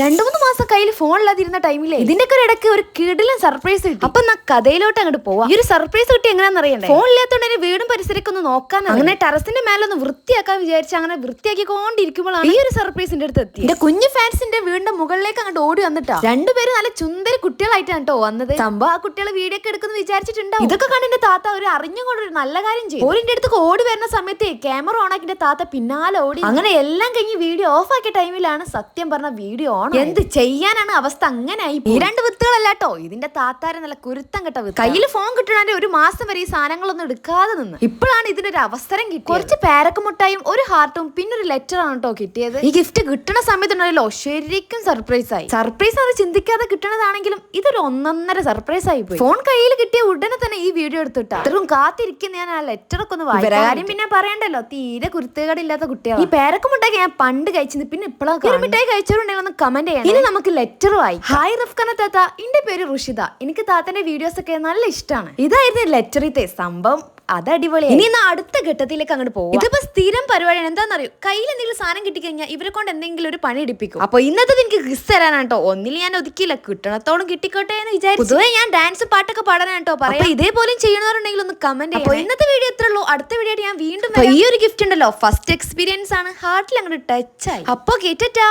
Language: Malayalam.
രണ്ടു മൂന്ന് മാസം കയ്യിൽ ഫോണില്ലാതിരുന്ന ടൈമിലെ ഇതിന്റെ ഒക്കെ ഇടയ്ക്ക് ഒരു കിടിലും സർപ്രൈസ് കിട്ടി. അപ്പൊ കഥയിലോട്ട് അങ്ങോട്ട് പോവാ. ഈ ഒരു സർപ്രൈസ് കിട്ടി എങ്ങനെയാണെന്ന് അറിയണ്ടേ? ഫോണില്ലാത്തോണ്ട് ഇല്ലാത്തോണ്ട് വീടും പരിസരമൊക്കെ ഒന്ന് നോക്കാൻ അങ്ങനെ ടെറസിന്റെ മേലെ ഒന്ന് വൃത്തിയാക്കാൻ വിചാരിച്ച് അങ്ങനെ വൃത്തിയാക്കി വൃത്തിയാക്കിക്കൊണ്ടിരിക്കുമ്പോഴാണ് ഈ ഒരു സർപ്രൈസിന്റെ അടുത്ത് എത്തി എന്റെ കുഞ്ഞു ഫാൻസിന്റെ വീടിന്റെ മുകളിലേക്ക് അങ്ങോട്ട് ഓടി വന്നിട്ടാ. രണ്ടുപേരും നല്ല ചുന്തരി കുട്ടികളായിട്ടാണ് കേട്ടോ വന്നത്. സംഭവം ആ കുട്ടികൾ വീഡിയോ ഒക്കെ എടുക്കുന്നു വിചാരിച്ചിട്ടുണ്ടാവും. ഇതൊക്കെ കണ്ട് എന്റെ താത്ത ഒരു അറിഞ്ഞുകൊണ്ട് ഒരു നല്ല കാര്യം ചെയ്തു. ഓരിന്റെ അടുത്ത് ഓടി വരുന്ന സമയത്ത് ക്യാമറ ഓൺ ആക്കി എന്റെ താത്ത പിന്നാലെ ഓടി. അങ്ങനെ എല്ലാം കഴിഞ്ഞ് വീഡിയോ ഓഫ് ആക്കിയ ടൈമിലാണ് സത്യം പറഞ്ഞ വീഡിയോ ഓൺ എന്ത് ചെയ്യാനാണ് അവസ്ഥ? അങ്ങനെ ആയി ഈ രണ്ട് വിത്തുകളല്ലാട്ടോ ഇതിന്റെ താത്താരെ നല്ല കുരുത്തം കെട്ട വിത്ത്. കയ്യിൽ ഫോൺ കിട്ടണേ ഒരു മാസം വരെ ഈ സാധനങ്ങളൊന്നും എടുക്കാതെ നിന്ന്. ഇപ്പോഴാണ് ഇതിനൊരു അവസരം കിട്ടി കുറച്ച് പേരക്ക മുട്ടായും ഒരു ഹാർട്ടും പിന്നെ ഒരു ലെറ്റർ ആണ് കേട്ടോ കിട്ടിയത്. ഈ ഗിഫ്റ്റ് കിട്ടണ സമയത്തുണ്ടല്ലോ ശരിക്കും സർപ്രൈസ് ആയി. സർപ്രൈസ് അത് ചിന്തിക്കാതെ കിട്ടണതാണെങ്കിലും ഇതൊരു ഒന്നൊന്നര സർപ്രൈസ് ആയി പോയി. ഫോൺ കയ്യിൽ കിട്ടിയ ഉടനെ തന്നെ ഈ വീഡിയോ എടുത്തിട്ടാ. അത്രയും കാത്തിരിക്കുന്ന ഞാൻ ആ ലെറ്റർ ഒക്കെ ഒന്ന് വായിക്കും പിന്നെ പറയണ്ടല്ലോ തീരെ കുരുത്തുകടില്ലാത്ത കുട്ടികൾ ഈ പേരക്ക മുട്ടായി ഞാൻ പണ്ട് കഴിച്ചത് പിന്നെ ഇപ്പോഴാണ് മിഠായി കഴിച്ചവരുണ്ടെങ്കിൽ ഒന്ന് കമന്റ് ചെയ്യണം. ഇനി നമുക്ക് ലെറ്റർ വായി ഹായ് റഫ്ഖാന താത്ത എന്റെ പേര് റുഷിത എനിക്ക് താത്തന്റെ വീഡിയോസ് ഒക്കെ നല്ല ഇഷ്ടമാണ് ഇതായിരുന്നു ലെറ്ററിത്തെ സംഭവം. അത് അടിപൊളി ഇനി എന്നാ അടുത്ത ഘട്ടത്തിലേക്ക് അങ്ങോട്ട് പോകും ഇതിപ്പോ സ്ഥിരം പരിപാടിയാണ്. എന്താണെന്നറിയോ കയ്യിൽ എന്തെങ്കിലും സാധനം കിട്ടിക്കഴിഞ്ഞാൽ ഇവരെ കൊണ്ട് എന്തെങ്കിലും ഒരു പണി എടുപ്പിക്കും. അപ്പൊ ഇന്നത്തെ എനിക്ക് കിസ് തരാനാണ് കേട്ടോ. ഒന്നിൽ ഞാൻ ഒതുക്കിയില്ല. കിട്ടണത്തോളം കിട്ടിക്കോട്ടെ എന്ന് വിചാരിച്ചു. പൊതുവെ ഞാൻ ഡാൻസ് പാട്ടൊക്കെ പാടാനാണ് കേട്ടോ പറയാം. ഇതേപോലെ ചെയ്യണവരുണ്ടെങ്കിൽ ഒന്ന് കമന്റ് ചെയ്യാം ഇന്നത്തെ വീഡിയോ എത്ര ഉള്ളൂ. അടുത്ത വീഡിയോ ഞാൻ വീണ്ടും. ഈ ഒരു ഗിഫ്റ്റ് ഉണ്ടല്ലോ. ഫസ്റ്റ് എക്സ്പീരിയൻസ് ആണ്. ഹാർട്ടിൽ അങ്ങോട്ട് ടച്ച് ആയി. അപ്പൊ കേറ്റാ